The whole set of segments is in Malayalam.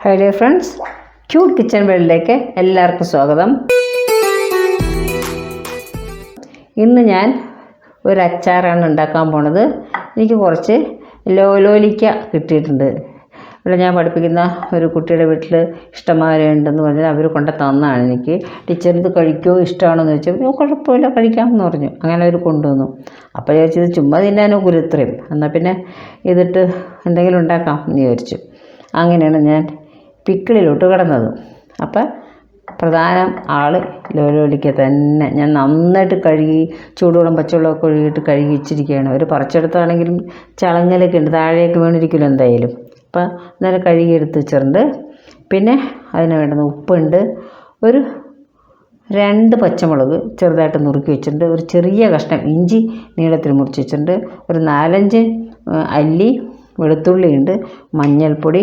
Hi dear friends cute kitchen വേൾഡിലേക്ക് എല്ലാവർക്കും സ്വാഗതം. ഇന്ന് ഞാൻ ഒരു അച്ചാറാണ് ഉണ്ടാക്കാൻ പോണത്. എനിക്ക് കുറച്ച് ലോലോലിക്ക കിട്ടിയിട്ടുണ്ട്. ഇവിടെ ഞാൻ പഠിപ്പിക്കുന്ന ഒരു കുട്ടിയുടെ വീട്ടിൽ ഇഷ്ടമാരെ ഉണ്ടെന്ന് പറഞ്ഞാൽ അവർ കൊണ്ട് തന്നാണ് എനിക്ക്. ടീച്ചർ ഇത് കഴിക്കുമോ ഇഷ്ടമാണെന്ന് ചോദിച്ചപ്പോൾ "ഓ, കുഴപ്പമില്ല കഴിക്കാമെന്ന് പറഞ്ഞു. അങ്ങനെ അവർ കൊണ്ടുവന്നു. അപ്പോൾ ചോദിച്ചത് ചുമ്മാ തിന്നാനോ കുരുത്രയും എന്നാൽ പിന്നെ ഇതിട്ട് എന്തെങ്കിലും ഉണ്ടാക്കാം എന്ന് ചോദിച്ചു അങ്ങനെയാണ് ഞാൻ പിക്കിളിലോട്ട് കിടന്നത്. അപ്പം പ്രധാന ആൾ ലോലോലിക്ക തന്നെ. ഞാൻ നന്നായിട്ട് കഴുകി ചൂടുവെള്ളം പച്ചവെള്ളമൊക്കെ ഒഴുകിയിട്ട് കഴുകി വെച്ചിരിക്കുകയാണ്. ഒരു പറിച്ചെടുത്താണെങ്കിലും ചളങ്ങലൊക്കെ ഉണ്ട്. താഴേക്ക് വീണിരിക്കുമല്ലോ എന്തായാലും. അപ്പം എന്നാലും കഴുകി എടുത്ത് വെച്ചിട്ടുണ്ട്. പിന്നെ അതിന് വേണ്ടുന്ന ഉപ്പുണ്ട്. ഒരു രണ്ട് പച്ചമുളക് ചെറുതായിട്ട് നുറുക്കി വെച്ചിട്ടുണ്ട്. ഒരു ചെറിയ കഷ്ണം ഇഞ്ചി നീളത്തിൽ മുറിച്ച് വെച്ചിട്ടുണ്ട്. ഒരു നാലഞ്ച് അല്ലി വെളുത്തുള്ളിയുണ്ട് മഞ്ഞൾപ്പൊടി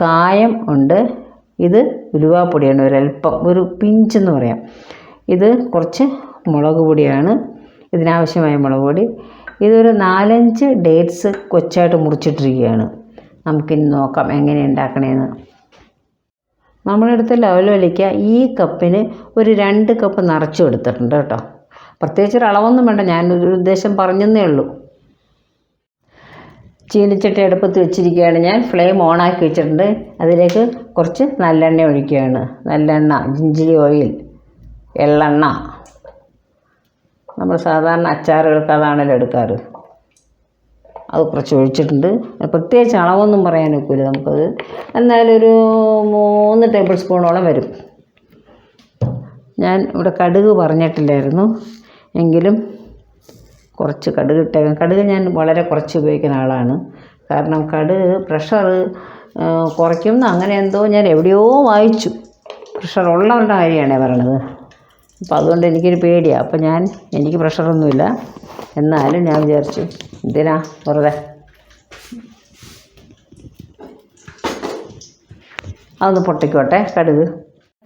കായം ഉണ്ട്. ഇത് ഉലുവാപ്പൊടിയാണ് ഒരല്പം ഒരു പിഞ്ച് എന്ന് പറയാം. ഇത് കുറച്ച് മുളക് പൊടിയാണ് ഇതിനാവശ്യമായ മുളക് പൊടി. ഇതൊരു നാലഞ്ച് ഡേറ്റ്സ് കൊച്ചായിട്ട് മുറിച്ചിട്ടിരിക്കുകയാണ്. നമുക്കിനി നോക്കാം എങ്ങനെ ഉണ്ടാക്കണേന്ന്. നമ്മളെടുത്ത ലവലോലിക്ക ഈ കപ്പിന് ഒരു രണ്ട് കപ്പ് നിറച്ചു കൊടുത്തിട്ടുണ്ട് കേട്ടോ. പ്രത്യേകിച്ച് ഒരു അളവൊന്നും വേണ്ട ഞാനൊരു ഉദ്ദേശം പറഞ്ഞെന്നേ ഉള്ളൂ. ചീനിച്ചട്ടി അടുപ്പത്ത് വെച്ചിരിക്കുകയാണ് ഞാൻ. ഫ്ലെയിം ഓണാക്കി വെച്ചിട്ടുണ്ട്. അതിലേക്ക് കുറച്ച് നല്ലെണ്ണ ഒഴിക്കുകയാണ്. നല്ലെണ്ണ ജിഞ്ചിരി ഓയിൽ എള്ളെണ്ണ. നമ്മൾ സാധാരണ അച്ചാറുകൾക്ക് അതാണല്ലോ എടുക്കാറ്. അത് കുറച്ച് ഒഴിച്ചിട്ടുണ്ട്. പ്രത്യേകിച്ച് അളവൊന്നും പറയാൻ ഒക്കില്ല നമുക്കത്. എന്നാലും ഒരു മൂന്ന് ടേബിൾ സ്പൂണോളം വരും. ഞാൻ ഇവിടെ കടുക് പറഞ്ഞിട്ടില്ലായിരുന്നു. എങ്കിലും കുറച്ച് കടുക് ഇട്ടേക്കാം കടുക് ഞാൻ വളരെ കുറച്ച് ഉപയോഗിക്കുന്ന ആളാണ്. കാരണം കടുക് പ്രഷർ കുറയ്ക്കും. അങ്ങനെ എന്തോ ഞാൻ എവിടെയോ വായിച്ചു. പ്രഷർ ഉള്ളവരുടെ കാര്യമാണ് പറയണത്. അപ്പോൾ അതുകൊണ്ട് എനിക്കൊരു പേടിയാണ് അപ്പോൾ ഞാൻ എനിക്ക് പ്രഷറൊന്നുമില്ല എന്നാലും ഞാൻ വിചാരിച്ചു എന്തിനാ വെറുതെ? അതൊന്ന് പൊട്ടിക്കോട്ടെ കടുക്.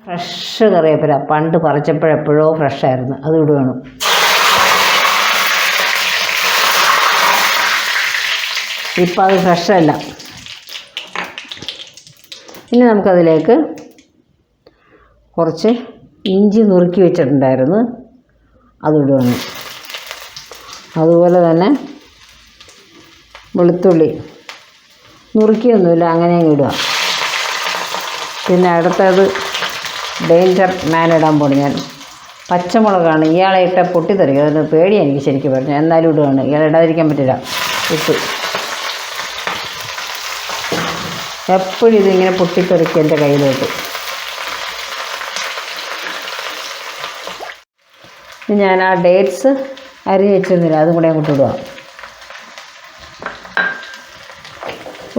ഫ്രഷ് കറിവേപ്പില. പണ്ട് പറിച്ചപ്പോഴെപ്പോഴോ ഫ്രഷായിരുന്നു അത് ഇടുകയാണ് ഇപ്പം അത് ഫ്രഷല്ല ഇനി നമുക്കതിലേക്ക് കുറച്ച് ഇഞ്ചി നുറുക്കി വെച്ചിട്ടുണ്ടായിരുന്നു. അതിടുകയാണ് അതുപോലെ തന്നെ വെളുത്തുള്ളി. നുറുക്കിയൊന്നുമില്ല അങ്ങനെ അങ്ങ് ഇടുക. പിന്നെ അടുത്തത് ഡേഞ്ചർ മാൻ ഇടാൻ പോണു. ഞാൻ പച്ചമുളകാണ്. ഇയാളെ ഇട്ട പൊട്ടിത്തെറിക്കും. അതിന് പേടിയാണ് എനിക്ക് ശരിക്കും പറഞ്ഞു. എന്നാലും ഇടുകയാണ് ഇയാളെ ഇടാതിരിക്കാൻ പറ്റില്ല. ഇട്ട്. എപ്പോഴും ഇതിങ്ങനെ പൊട്ടിത്തെറിക്കും എന്റെ കയ്യിലോട്ട്. ഞാൻ ആ ഡേറ്റ്സ് അരിഞ്ഞ് വെച്ചിരുന്നില്ല അതും കൂടെ അങ്ങോട്ട് ഇടുക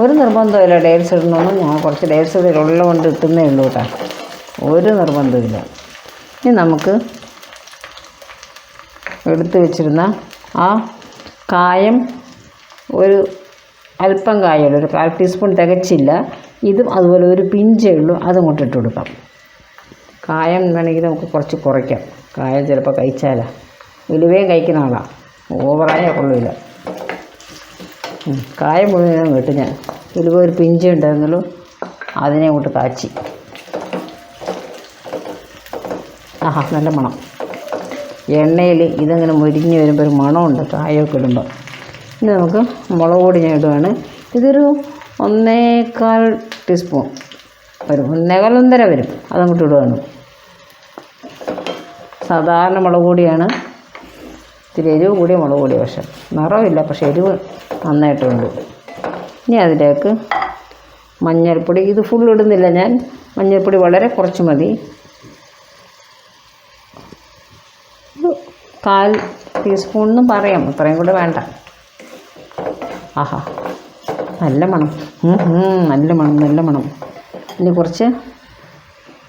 ഒരു നിർബന്ധമില്ല ഡേറ്റ്സ് ഇടണമെന്ന്. ഞാൻ കുറച്ച് ഡേറ്റ്സ് ഇവിടെ ഉള്ളതുകൊണ്ട് ഇട്ടുന്നേ ഉള്ളൂ കേട്ടോ. ഒരു നിർബന്ധമില്ല ഇനി നമുക്ക് എടുത്തു വെച്ചിരുന്ന ആ കായം ഒരു അല്പം കായുള്ളൂ. ഒരു കാൽ ടീസ്പൂൺ തികച്ചില്ല. ഇതും അതുപോലെ ഒരു പിഞ്ചേ ഉള്ളൂ. അതും കൊണ്ട് ഇട്ട് കൊടുക്കാം. കായം വേണമെങ്കിൽ നമുക്ക് കുറച്ച് കുറയ്ക്കാം. കായം ചിലപ്പോൾ കഴിച്ചാലാ. ഉലുവയും കഴിക്കുന്ന ആളാണ് ഓവറായ കൊള്ളില്ല കായം മുഴുവനും കിട്ടും ഞാൻ ഉലുവ ഒരു പിഞ്ചേ ഉണ്ടായിരുന്നുള്ളൂ. അതിനെ കൊണ്ട് കാച്ചി. ആഹാ നല്ല മണം. എണ്ണയിൽ ഇതങ്ങനെ മുരിഞ്ഞ് വരുമ്പോൾ ഒരു മണമുണ്ട് കായൊക്കെ ഇടുമ്പോൾ ഇനി നമുക്ക് മുളക് പൊടി ഞാൻ ഇടുകയാണ് ഇതൊരു ഒന്നേകാൽ ടീസ്പൂൺ വരും. ഒന്നേകാൽ ഒന്നര വരും. അതങ്ങോട്ട് ഇടുകയാണ് സാധാരണ മുളക് പൊടിയാണ്. ഇത്തിരി എരിവ് കൂടിയ മുളക് പൊടി പക്ഷെ നിറമില്ല പക്ഷെ എരിവ് നന്നായിട്ടുണ്ട് ഇനി അതിലേക്ക് മഞ്ഞൾപ്പൊടി. ഇത് ഫുൾ ഇടുന്നില്ല ഞാൻ. മഞ്ഞൾപ്പൊടി വളരെ കുറച്ച് മതി. കാൽ ടീസ്പൂൺ എന്നും പറയാം. അത്രയും കൂടെ വേണ്ട. ആഹാ. നല്ല മണം. നല്ല മണം നല്ല മണം. ഇനി കുറച്ച്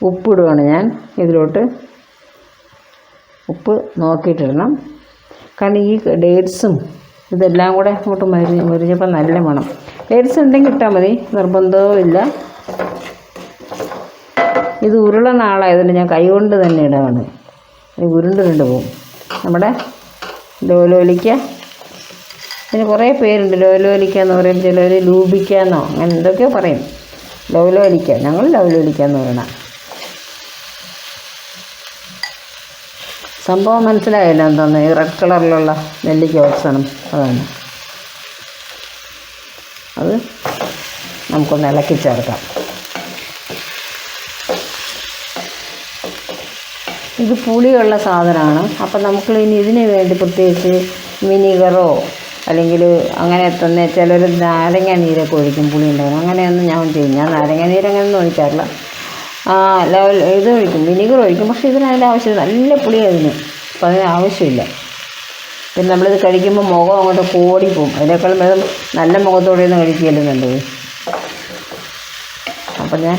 ഉപ്പിടുകയാണ് ഞാൻ. ഇതിലോട്ട് ഉപ്പ് നോക്കിയിട്ടിടണം. കാരണം ഈ ഡേറ്റ്സും ഇതെല്ലാം കൂടെ അങ്ങോട്ട് മരി മുരിഞ്ഞപ്പോൾ നല്ല മണം. ഡേറ്റ്സ് ഉണ്ടെങ്കിൽ ഇട്ടാൽ മതി. നിർബന്ധവും ഇല്ല. ഇത് ഉരുള നാളായതുകൊണ്ട് ഞാൻ കൈകൊണ്ട് തന്നെ ഇടാണ്. ഉരുണ്ട് ഉരുണ്ട് പോവും. നമ്മുടെ ലോലോലിക്ക ഇതിന് കുറേ പേരുണ്ട്. ലോലോലിക്ക എന്ന് പറയും ചിലർ ലൂപിക്കാന്നോ അങ്ങനെ എന്തൊക്കെയോ പറയും. ലൗലോലിക്ക ഞങ്ങൾ ലവലോലിക്ക എന്ന് പറയണം. സംഭവം മനസ്സിലായല്ലോ എന്താന്ന്. ഈ റെഡ് കളറിലുള്ള നെല്ലിക്ക ഭക്ഷണം അതാണ്. അത് നമുക്കൊന്ന് ഇളക്കി ചേർക്കാം. ഇത് പുളിയുള്ള സാധനമാണ്. അപ്പം നമുക്ക് ഇനി ഇതിന് വേണ്ടി പ്രത്യേകിച്ച് വിനീഗറോ അല്ലെങ്കിൽ അങ്ങനെ തന്നെ ചിലർ നാരങ്ങ നീരൊക്കെ ഒഴിക്കും പുളി ഉണ്ടാകും അങ്ങനെയൊന്നും ഞാൻ ചെയ്യും ഞാൻ നാരങ്ങ നീര് അങ്ങനെയൊന്നും ഒഴിക്കാറില്ല. ലെവൽ ഇത് ഒഴിക്കും വിനീഗർ ഒഴിക്കും. പക്ഷേ ഇതിന് അതിന്റെ ആവശ്യമില്ല. നല്ല പുളി അതിന് അപ്പോൾ അതിന് ആവശ്യമില്ല. പിന്നെ നമ്മളിത് കഴിക്കുമ്പോൾ മുഖം അങ്ങോട്ട് കോടിപ്പോവും. അതിനേക്കാളും ഭേദം നല്ല മുഖത്തോടെ ഒന്ന് കഴിക്കുകയല്ലേ നല്ലത് അപ്പം ഞാൻ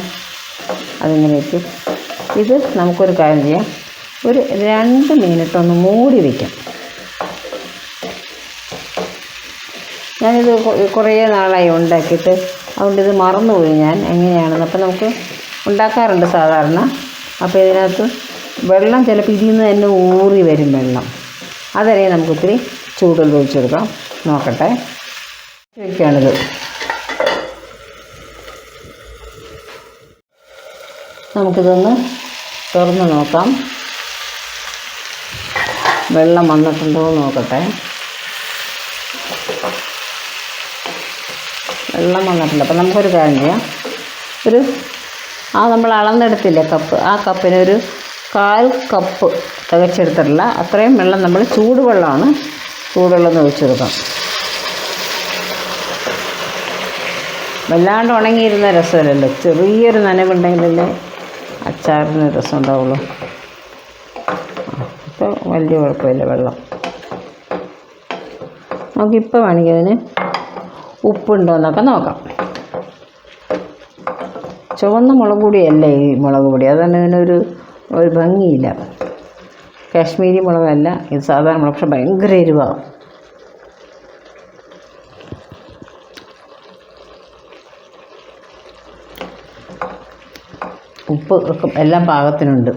അതിങ്ങനെ വെക്കും ഇത് നമുക്കൊരു കാര്യം ചെയ്യാം. ഒരു രണ്ട് മിനിറ്റ് ഒന്ന് മൂടി വയ്ക്കാം ഞാനിത് കുറേ നാളായി ഉണ്ടാക്കിയിട്ട്. അതുകൊണ്ട് ഇത് മറന്നുപോയി ഞാൻ എങ്ങനെയാണെന്ന്. അപ്പോൾ നമുക്ക് ഉണ്ടാക്കാറുണ്ട് സാധാരണ. അപ്പോൾ ഇതിനകത്ത് വെള്ളം ചിലപ്പോൾ ഇതിൽ നിന്ന് തന്നെ ഊറി വരും വെള്ളം. അതരെ നമുക്ക് ഇത്തിരി ചൂടിൽ ഒഴിച്ചെടുക്കാം നോക്കട്ടെ. വയ്ക്കുകയാണിത് നമുക്കിതൊന്ന് തുറന്ന് നോക്കാം. വെള്ളം വന്നിട്ടുണ്ടോ നോക്കട്ടെ. വെള്ളം വന്നിട്ടുണ്ട്. അപ്പം നമുക്കൊരു കാര്യം ചെയ്യാം. ഒരു ആ നമ്മൾ അളന്നെടുത്തില്ലേ കപ്പ് ആ കപ്പിനൊരു കാൽ കപ്പ് തികച്ചെടുത്തിട്ടില്ല. അത്രയും വെള്ളം നമ്മൾ ചൂടുവെള്ളമാണ് ചൂടുവെള്ളം എന്ന് ഒഴിച്ചു കൊടുക്കാം വല്ലാണ്ട് ഉണങ്ങിയിരുന്ന രസമല്ലല്ലോ. ചെറിയൊരു നനവുണ്ടെങ്കിലല്ലേ അച്ചാറിന് രസം ഉണ്ടാവുള്ളൂ. ഇപ്പോൾ വലിയ കുഴപ്പമില്ല വെള്ളം. നമുക്കിപ്പോൾ വേണമെങ്കിൽ അതിന്. ഉപ്പുണ്ടോ എന്നൊക്കെ നോക്കാം. ചുവന്ന മുളക് പൊടിയല്ല ഈ മുളക് പൊടി? അതാണ് ഇതിനൊരു ഒരു ഭംഗിയില്ല. കാശ്മീരി മുളകല്ല ഇത് സാധാരണ മുളക്. പക്ഷെ ഭയങ്കര എരിവാണ് ഉപ്പ് ഒക്കെ എല്ലാം പാകത്തിനുണ്ട്.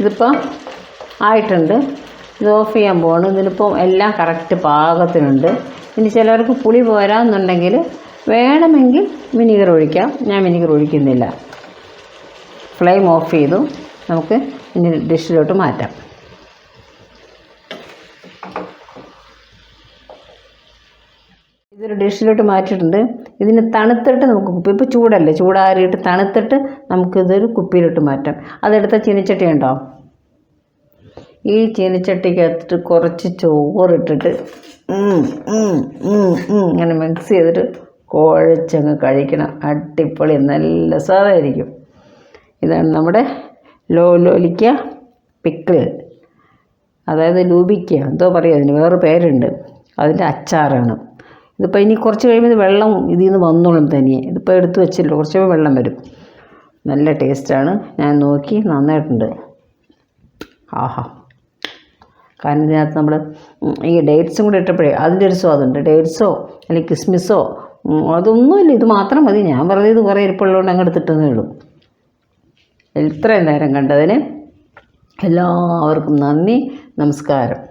ഇതിപ്പോൾ ആയിട്ടുണ്ട്. ഇത് ഓഫ് ചെയ്യാൻ പോവാണ് ഇതിലിപ്പോൾ എല്ലാം കറക്റ്റ് പാകത്തിനുണ്ട്. ഇനി ചിലർക്ക് പുളി പോരാന്നുണ്ടെങ്കിൽ വേണമെങ്കിൽ വിനീഗർ ഒഴിക്കാം. ഞാൻ വിനീഗർ ഒഴിക്കുന്നില്ല. ഫ്ലെയിം ഓഫ് ചെയ്തു. നമുക്ക് ഇനി ഡിഷിലോട്ട് മാറ്റാം. ഇതൊരു ഡിഷിലോട്ട് മാറ്റിയിട്ടുണ്ട്. ഇതിന് തണുത്തിട്ട് നമുക്ക് കുപ്പി ഇപ്പോൾ ചൂടല്ലേ? ചൂടാറിയിട്ട് തണുത്തിട്ട് നമുക്കിതൊരു കുപ്പിയിലോട്ട് മാറ്റാം. അതെടുത്ത ചീനിച്ചട്ടി ഉണ്ടോ? ഈ ചീനിച്ചട്ടിക്കകത്തിട്ട് കുറച്ച് ചോറിട്ടിട്ട് ഇങ്ങനെ മിക്സ് ചെയ്തിട്ട് കുഴച്ചങ്ങ് കഴിക്കണം. അടിപൊളി നല്ല സ്വാദായിരിക്കും ഇതാണ് നമ്മുടെ ലോലോലിക്ക പിക്കിൾ അതായത് ലൂബിക്ക എന്തോ പറയുക അതിന് വേറെ പേരുണ്ട്. അതിന്റെ അച്ചാറാണ്. ഇതിപ്പോൾ ഇനി കുറച്ച് കഴിയുമ്പോൾ വെള്ളം ഇതിൽ നിന്ന് വന്നോളും തനിയെ. ഇതിപ്പോൾ എടുത്ത് വെച്ചില്ല കുറച്ച് കഴിയുമ്പോൾ വെള്ളം വരും. നല്ല ടേസ്റ്റാണ് ഞാൻ നോക്കി നന്നായിട്ടുണ്ട്. ആഹാ. കാരണം ഇതിനകത്ത് നമ്മൾ ഈ ഡേറ്റ്സും കൂടെ ഇട്ടപ്പോഴേ അതിന്റെ ഒരു സ്വാദുണ്ട്. ഡേറ്റ്സോ അല്ലെങ്കിൽ കിസ്മിസോ അതൊന്നുമില്ല. ഇത് മാത്രം മതി. ഞാൻ ഇത് കുറേ ഇരിപ്പുള്ളതുകൊണ്ട് അങ്ങ് എടുത്തിട്ടേ ഉള്ളൂ. ഇത്രയും നേരം കണ്ടതിന് എല്ലാവർക്കും നന്ദി. നമസ്കാരം.